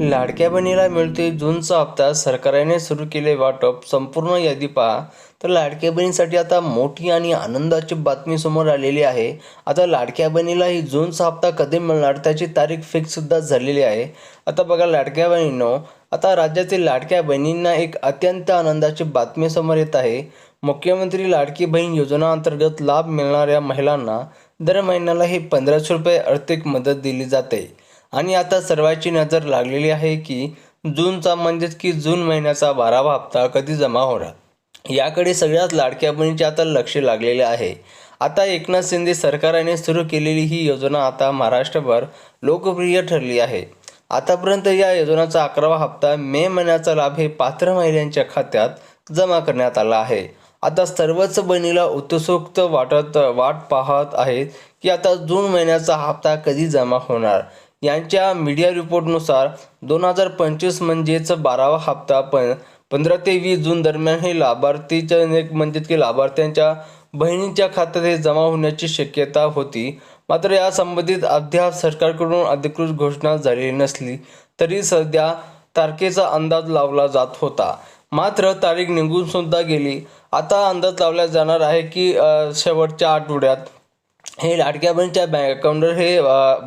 लाडक्या बहिणीला मिळते जूनचा हप्ता. सरकारने सुरू केले वाटप. संपूर्ण यादी पहा. तर लाडक्या बहिणीसाठी आता मोठी आणि आनंदाची बातमी समोर आलेली आहे. आता लाडक्या बहिणीला ही जूनचा हप्ता कधी मिळणार त्याची तारीख फिक्ससुद्धा झालेली आहे. आता बघा लाडक्या बहिणींनो आता राज्यातील लाडक्या बहिणींना एक अत्यंत आनंदाची बातमी समोर येत आहे. मुख्यमंत्री लाडकी बहीण योजना अंतर्गत लाभ मिळणाऱ्या महिलांना दर महिन्याला ही पंधराशे रुपये आर्थिक मदत दिली जाते. आणि आता सर्वांची नजर लागलेली आहे की जूनचा म्हणजेच की जून महिन्याचा बारावा हप्ता कधी जमा होणार? याकडे सगळ्याच लाडक्या बहिणीचे आता लक्ष लागलेले आहे. आता एकनाथ शिंदे सरकारने सुरू केलेली ही योजना आता महाराष्ट्रभर लोकप्रिय ठरली आहे. आतापर्यंत या योजनेचा अकरावा हप्ता मे महिन्याचा लाभ हे पात्र महिलांच्या खात्यात जमा करण्यात आला आहे. आता सर्वच बहिणीला उत्सुक वाटत वाट पाहत आहेत की आता जून महिन्याचा हप्ता कधी जमा होणार? यांच्या मीडिया रिपोर्टनुसार दोन हजार पंचवीस म्हणजेच बारावा हप्ता पण पंधरा ते वीस जून दरम्यान हे लाभार्थीच्या एक म्हणजेच की लाभार्थ्यांच्या बहिणींच्या खात्यात हे जमा होण्याची शक्यता होती. मात्र या संबंधित अद्याप सरकारकडून अधिकृत घोषणा झालेली नसली तरी सध्या तारखेचा अंदाज लावला जात होता. मात्र तारीख निघून सुद्धा गेली. आता अंदाज लावला जाणार आहे की शेवटच्या आठवड्यात हे लाडक्या बहिणीच्या बँक अकाउंटवर हे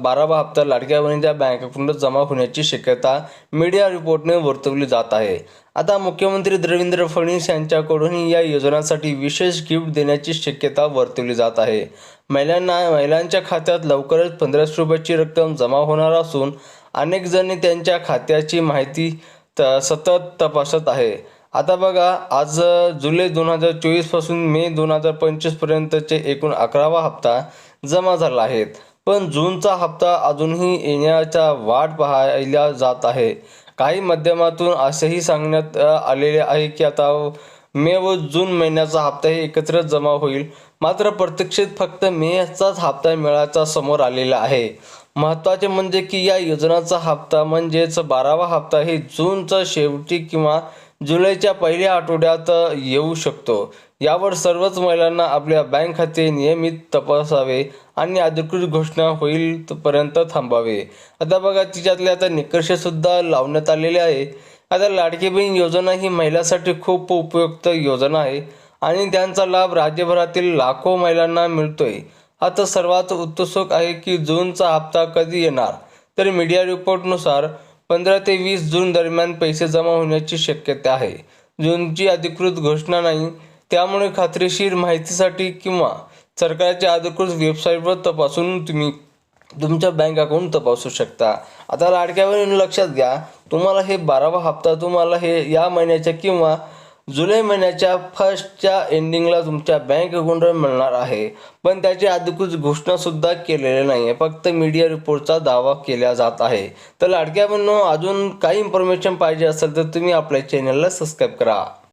बारावा हप्ता लाडक्या बहिणीच्या बँक अकाउंटवर जमा होण्याची शक्यता मीडिया रिपोर्टने वर्तवली जात आहे. आता मुख्यमंत्री देवेंद्र फडणवीस यांच्याकडूनही या योजनांसाठी विशेष गिफ्ट देण्याची शक्यता वर्तवली जात आहे. महिलांना महिलांच्या खात्यात लवकरच पंधराशे रुपयाची रक्कम जमा होणार असून अनेक जणी त्यांच्या खात्याची माहिती त सतत तपासत आहे. आता बघा आज जुलै दोन हजार चोवीसपासून मे दोन हजार पंचवीसपर्यंतचे एकूण अकरावा हप्ता जमा झाला आहेत पण जूनचा हप्ता अजूनही येण्याच्या वाट पाहायला जात आहे. काही माध्यमातून असेही सांगण्यात आलेले आहे की आता मे व जून महिन्याचा हप्ता हे एकत्र जमा होईल. मात्र प्रत्यक्षात फक्त मेचाच हप्ता मिळायचा समोर आलेला आहे. महत्त्वाचे म्हणजे की या योजनाचा हप्ता म्हणजेच बारावा हप्ता हे जूनचा शेवटी किंवा जुलैच्या पहिल्या आठवड्यात येऊ शकतो. यावर सर्वच महिलांना आपल्या बँक खाते नियमित तपासावे आणि अधिकृत घोषणा होईलपर्यंत थांबावे. आता बघा तिच्यातले आता निकषसुद्धा लावण्यात आलेले आहे. आता लाडकी बहीण योजना ही महिलांसाठी खूप उपयुक्त योजना आहे आणि त्यांचा लाभ राज्यभरातील लाखो महिलांना मिळतोय. आता सर्वात उत्सुक आहे की जूनचा हप्ता कधी येणार? तर मीडिया रिपोर्टनुसार पंधरा ते वीस जून दरम्यान पैसे जमा होण्याची शक्यता आहे. जूनची अधिकृत घोषणा नाही त्यामुळे खात्रीशीर माहितीसाठी किंवा सरकारच्या अधिकृत वेबसाईटवर तपासून तुम्ही तुमच्या बँक अकाउंट तपासू शकता. आता लाडक्या बहिणीनं लक्षात घ्या तुम्हाला हे बारावा हप्ता तुम्हाला हे या महिन्याच्या किंवा जुलै महिन्याच्या फर्स्टच्या एंडिंगला तुमच्या बँक अकाउंटवर मिळणार आहे. पण त्याची अधिकृत घोषणासुद्धा केलेली नाही आहे फक्त मीडिया रिपोर्टचा दावा केला जात आहे. तर लाडक्या बहिणींनो अजून काही इन्फॉर्मेशन पाहिजे असेल तर तुम्ही आपल्या चॅनलला सबस्क्राईब करा.